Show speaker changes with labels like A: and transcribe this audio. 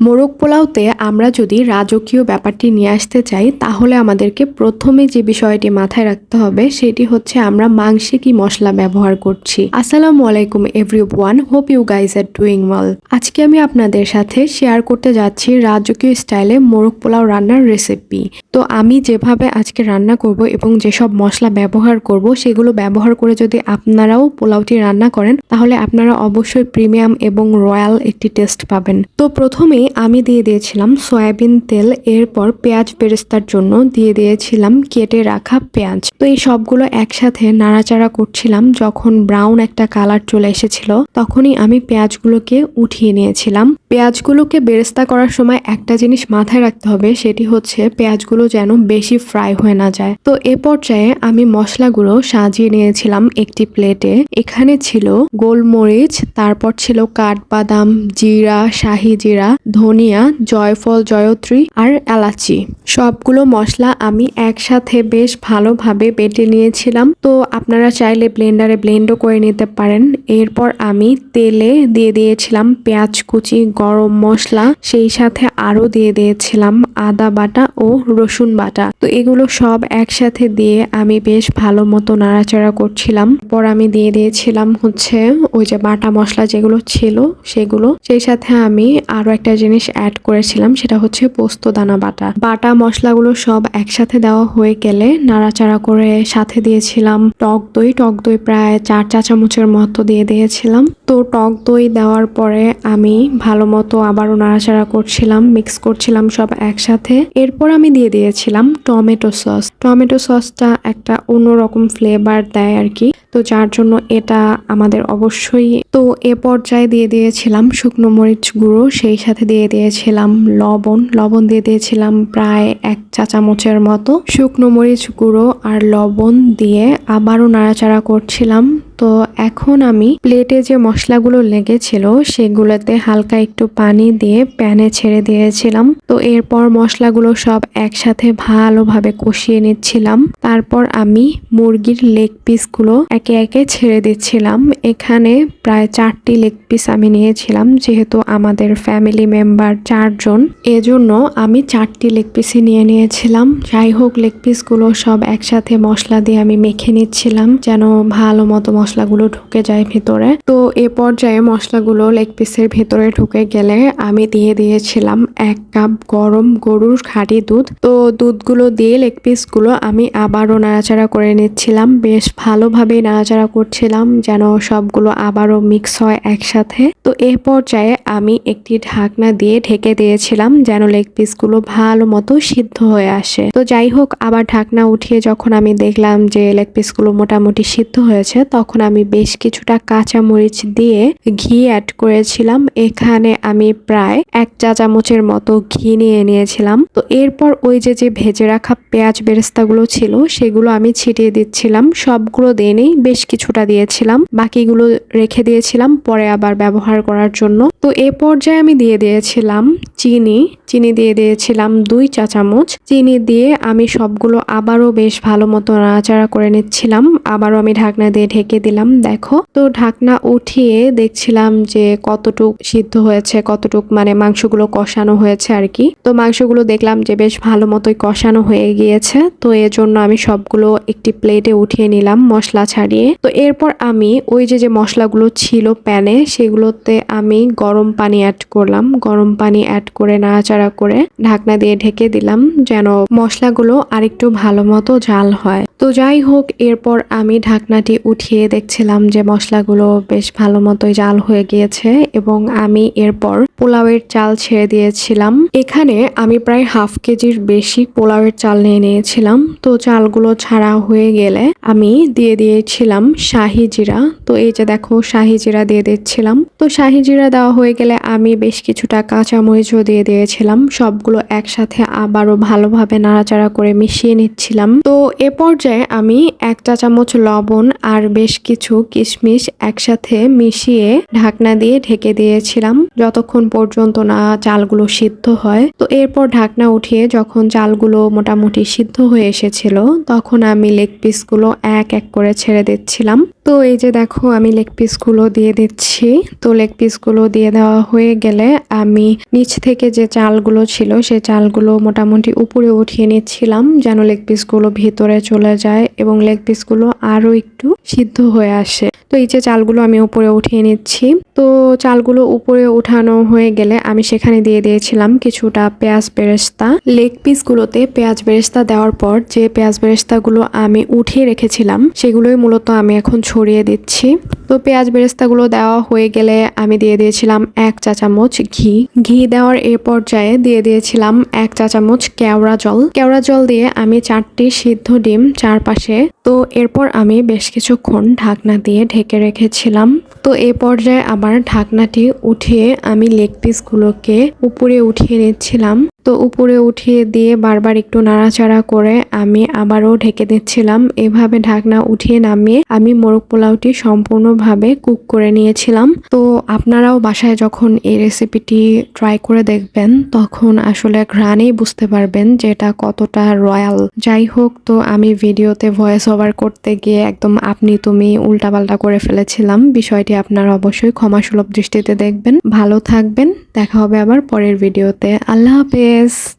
A: মোরগ পোলাওতে আমরা যদি রাজকীয় ব্যাপারটি নিয়ে আসতে চাই, তাহলে আমাদেরকে প্রথমে যে বিষয়টি মাথায় রাখতে হবে, সেটি হচ্ছে আমরা মাংসে কি মশলা ব্যবহার করছি। আসসালামু আলাইকুম everyone hope you guys are doing well. আজকে আমি আপনাদের সাথে শেয়ার করতে যাচ্ছি রাজকীয় স্টাইলে মোরগ পোলাও রান্নার রেসিপি। তো আমি যেভাবে আজকে রান্না করব এবং যেসব মশলা ব্যবহার করব, সেগুলো ব্যবহার করে যদি আপনারাও পোলাওটি রান্না করেন, তাহলে আপনারা অবশ্যই প্রিমিয়াম এবং রয়্যাল একটি টেস্ট পাবেন। তো প্রথমেই আমি দিয়ে দিয়েছিলাম সয়াবিন তেল, এরপর পেঁয়াজ বেরেস্তার জন্য দিয়ে দিয়েছিলাম কেটে রাখা পেঁয়াজ। তো এই সবগুলো একসাথে নাড়াচাড়া করছিলাম, যখন ব্রাউন একটা কালার চলে এসেছিল, তখনই আমি পেঁয়াজগুলোকে উঠিয়ে নিয়েছিলাম। পেঁয়াজগুলোকে বেরেস্তা করার সময় একটা জিনিস মাথায় রাখতে হবে, সেটি হচ্ছে পেঁয়াজগুলো যেন বেশি ফ্রাই হয়ে না যায়। তো এ পর্যায়ে আমি মশলাগুলো সাজিয়ে নিয়েছিলাম একটি প্লেটে। এখানে ছিল গোলমরিচ, তারপর ছিল কাঠবাদাম, জিরা, শাহি জিরা ধনিয়া, জয়ফল, জয়ত্রী আর এলাচি। সবগুলো মশলা আমি একসাথে বেশ ভালোভাবে বেটে নিয়েছিলাম। তো আপনারা চাইলে ব্লেন্ডারে ব্লেন্ডও করে নিতে পারেন। এরপর আমি তেলে দিয়ে দিয়েছিলাম পেঁয়াজ কুচি, গরম মশলা, সেই সাথে আরও দিয়ে দিয়েছিলাম আদা বাটা ও রসুন বাটা। তো এগুলো সব একসাথে দিয়ে আমি বেশ ভালো মতো নাড়াচাড়া করছিলাম। পর আমি দিয়ে দিয়েছিলাম হচ্ছে ওই যে বাটা মশলা যেগুলো ছিল সেগুলো। সেই সাথে আমি আরও একটা জিনিস অ্যাড করেছিলাম, সেটা হচ্ছে পোস্ত, দানা, বাটা। বাটা, মশলাগুলো সব একসাথে দেওয়া হয়ে গেলে নাড়াচাড়া করে সাথে দিয়েছিলাম টক দই। টক দই প্রায় চার চা চামচের মতো দিয়ে দিয়েছিলাম। তো টক দই দেওয়ার পরে আমি ভালো মতো আবারও নাড়াচাড়া করছিলাম মিক্স করছিলাম সব একসাথে। এরপর আমি দিয়ে দিয়েছিলাম টমেটো সস। টমেটো সসটা একটা অন্যরকম ফ্লেভার দেয় আর কি। তো যার জন্য এটা আমাদের অবশ্যই, তো এ পর্যায়ে দিয়ে দিয়েছিলাম শুকনো মরিচ গুঁড়ো, সেই সাথে দিয়ে দিয়েছিলাম লবণ। লবণ দিয়ে দিয়েছিলাম প্রায় এক চা চামচের মতো শুকনো মরিচ গুঁড়ো আর লবণ দিয়ে আবারও নাড়াচাড়া করছিলাম তো এখন আমি প্লেটে যে মশলাগুলো লেগেছিল, সেগুলোতে হালকা একটু পানি দিয়ে প্যানে ছেড়ে দিয়েছিলাম। তো এরপর মশলাগুলো সব একসাথে ভালোভাবে কষিয়ে নিচ্ছিলাম। তারপর আমি মুরগির লেগ পিসগুলো একে একে ছেড়ে দিচ্ছিলাম। এখানে প্রায় চারটি লেগ পিস আমি নিয়েছিলাম, যেহেতু আমাদের ফ্যামিলি মেম্বার চারজন। এজন্য আমি চারটি লেগ পিসই নিয়ে নিয়েছিলাম। যাই হোক লেগ পিসগুলো সব একসাথে মশলা দিয়ে আমি মেখে নিচ্ছিলাম, যেন ভালো মতো মশলাগুলো ঢুকে যায় ভেতরে। তো এ পর্যায়ে মশলাগুলো লেগ পিসের ভেতরে ঢুকে গেলে আমি দিয়ে দিয়েছিলাম এক কাপ গরম গরুর খাঁটি দুধ। তো দুধগুলো দিয়ে লেগ পিসগুলো আমি আবারও নাড়াচাড়া করে নিচ্ছিলাম। বেশ ভালোভাবেই নাড়াচাড়া করছিলাম যেন সবগুলো আবারও মিক্স হয় একসাথে। তো এ পর্যায়ে আমি একটি ঢাকনা দিয়ে ঢেকে দিয়েছিলাম যেন লেগ পিসগুলো ভালো মতো সিদ্ধ হয়ে আসে। তো যাই হোক, আবার ঢাকনা উঠিয়ে যখন আমি দেখলাম যে লেগ পিসগুলো মোটামুটি সিদ্ধ হয়েছে, তখন আমি বেশ কিছুটা কাঁচা মরিচ দিয়ে ঘি অ্যাড করেছিলাম। এখানে আমি প্রায় এক চা চামচের মতো ঘি নিয়ে নিয়েছিলাম। তো এরপর ওই যে যে ভেজে রাখা পেঁয়াজ বেরেস্তাগুলো ছিল, সেগুলো আমি ছিটিয়ে দিচ্ছিলাম। সবগুলো দেনেই বেশ কিছুটা দিয়েছিলাম। বাকিগুলো রেখে দিয়েছিলাম পরে আবার ব্যবহার করার জন্য। তো এ পর্যায়ে আমি দিয়ে দিয়েছিলাম চিনি। চিনি দিয়ে দিয়েছিলাম দুই চা চামচ। চিনি দিয়ে আমি সবগুলো আবারও বেশ ভালো মতো নাড়াচাড়া করে নিচ্ছিলাম। আবারও আমি ঢাকনা দিয়ে ঢেকে দিলাম, দেখো। তো ঢাকনা উঠিয়ে দেখছিলাম যে কতটুক সিদ্ধ হয়েছে, কতটুক মানে মাংসগুলো কষানো হয়েছে আর কি। তো মাংসগুলো দেখলাম যে বেশ ভালো মতোই কষানো হয়ে গিয়েছে। তো এর জন্য আমি সবগুলো একটি প্লেটে উঠিয়ে নিলাম মশলা ছাড়িয়ে। তো এরপর আমি ওই যে যে মশলাগুলো ছিল প্যানে, সেগুলোতে আমি গরম পানি অ্যাড করলাম। গরম পানি অ্যাড করে নাড়াচাড়া করে ঢাকনা দিয়ে ঢেকে দিলাম যেন মশলাগুলো আরেকটু ভালো মতো জাল হয়। তো যাই হোক, এরপর আমি ঢাকনাটি উঠিয়ে দেখছিলাম যে মশলাগুলো বেশ ভালো মতোই জাল হয়ে গিয়েছে এবং আমি এরপর পোলাওয়ের চাল ছেড়ে দিয়েছিলাম। এখানে আমি প্রায় হাফ কেজির বেশি পোলাওয়ের চাল নিয়ে নিয়েছিলাম। তো চালগুলো ছাড়া হয়ে গেলে আমি দিয়ে দিয়েছিলাম শাহি জিরা। তো এই যে দেখো শাহি জিরা দিয়ে দিচ্ছিলাম। তো শাহি জিরা দেওয়া হয়ে গেলে আমি বেশ কিছুটা কাঁচা মরিচও দিয়ে দিয়েছিলাম। সবগুলো একসাথে আবারও ভালোভাবে নাড়াচাড়া করে মিশিয়ে নিচ্ছিলাম। তো এ পর্যায়ে আমি এক চা চামচ লবণ আর বেশ কিছু কিশমিশ একসাথে মিশিয়ে ঢাকনা দিয়ে ঢেকে দিয়েছিলাম। যতক্ষণ পর্যন্ত না চালগুলো সিদ্ধ হয়। তো এরপর ঢাকনা উঠিয়ে যখন চালগুলো মোটামুটি সিদ্ধ হয়ে এসেছিল, তখন আমি লেগ পিসগুলো এক এক করে ছেড়ে দিচ্ছিলাম। তো এই যে দেখো, আমি লেগ পিসগুলো দিয়ে দিচ্ছি। তো লেগ পিসগুলো দিয়ে দেওয়া হয়ে গেলে আমি নিচ থেকে যে চালগুলো ছিল, সেই চালগুলো মোটামুটি উপরে উঠিয়ে নিচ্ছিলাম, যেন লেগ পিসগুলো ভিতরে চলে যায় এবং লেগ পিসগুলো আরও একটু সিদ্ধ হয়ে আসে। তো এই যে চালগুলো আমি উপরে উঠিয়ে নিচ্ছি। তো চালগুলো উপরে উঠানো হয়ে গেলে আমি সেখানে দিয়ে দিয়েছিলাম কিছুটা পেঁয়াজ বেরেস্তা। লেগ পিসগুলোতে পেঁয়াজ বেরেস্তা দেওয়ার পর যে পেঁয়াজ বেরেস্তাগুলো আমি উঠিয়ে রেখেছিলাম, সেগুলোই মূলত আমি এখন ছড়িয়ে দিচ্ছি। তো পেঁয়াজ বেরেস্তাগুলো দেওয়া হয়ে গেলে আমি দিয়ে দিয়েছিলাম এক চা চামচ ঘি। ঘি দেওয়ার এ পর্যায়ে দিয়ে দিয়েছিলাম এক চা চামচ কেওড়া জল। কেওড়া জল দিয়ে আমি চারটি সিদ্ধ ডিম চারপাশে তো এরপর আমি বেশ কিছুক্ষণ ঢাকনা দিয়ে ঢেকে রেখেছিলাম। তো এ পর্যায়ে আবার ঢাকনাটি উঠিয়ে আমি লেগ পিসগুলোকে উপরে উঠিয়ে নিচ্ছিলাম। তো উপরে উঠিয়ে দিয়ে বারবার একটু নাড়াচাড়া করে আমি আবারও ঢেকে দিচ্ছিলাম। এভাবে ঢাকনা উঠিয়ে নামিয়ে আমি মোরগ পোলাওটি সম্পূর্ণভাবে কুক করে নিয়েছিলাম। তো আপনারাও বাসায় যখন এই রেসিপিটি ট্রাই করে দেখবেন, তখন আসলে ঘ্রাণেই বুঝতে পারবেন যে এটা কতটা রয়্যাল। যাই হোক, তো আমি ভিডিওতে ভয়েস ওভার করতে গিয়ে একদম আপনি তুমি উল্টাপাল্টা করে ফেলেছিলাম। বিষয়টি আপনারা অবশ্যই ক্ষমাসুলভ দৃষ্টিতে দেখবেন। ভালো থাকবেন, দেখা হবে আবার পরের ভিডিওতে। আল্লাহ হাফেজ